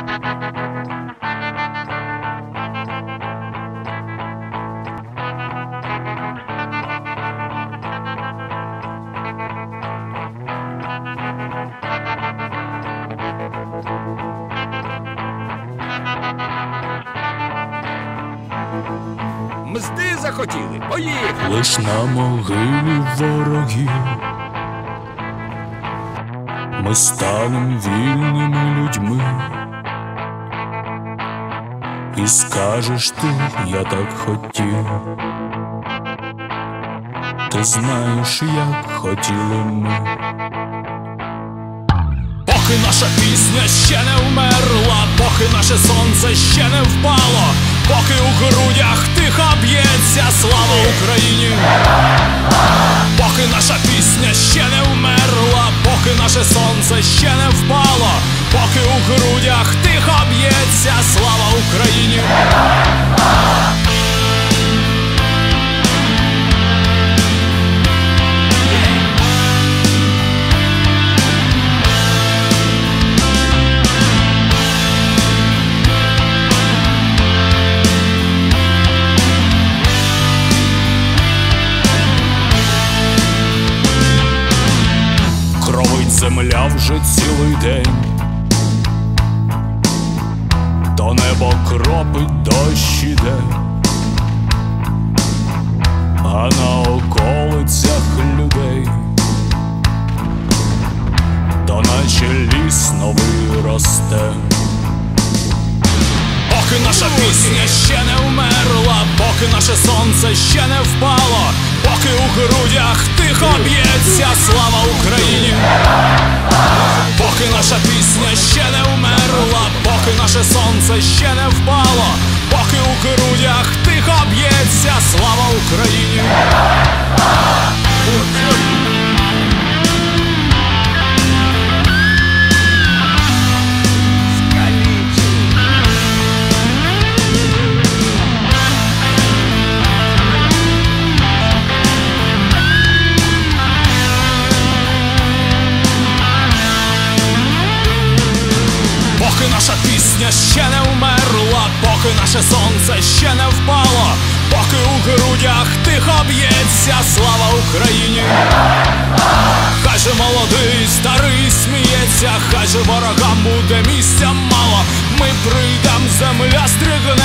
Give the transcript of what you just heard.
Мзди захотіли, поїхали. лиш на могилі ворогів. Ми станем вільними людьми. І скажеш ти, я так хотів. Ти знаєш, як хотіли ми. Поки наша пісня ще не вмерла, поки наше сонце ще не впало, поки у грудях тихо б'ється слава Україні, поки наша пісня ще не вмерла, поки наше сонце ще не впало, поки у грудях Україні. Земля вже цілий день, до небо кропить дощ іде, а на околицях людей, то наче ліс новий росте. Поки наша пісня ще не вмерла, поки наше сонце ще не впало, поки у грудях тихо б'ється слава Україні, поки наша пісня ще наше сонце ще не впало, поки у грудях тихо б'ється слава Україні. Пісня ще не вмерла, поки наше сонце ще не впало, поки у грудях тихо б'ється слава Україні. Хай же молодий, старий сміється, хай же ворогам буде місця мало. Ми прийдем, земля Україні.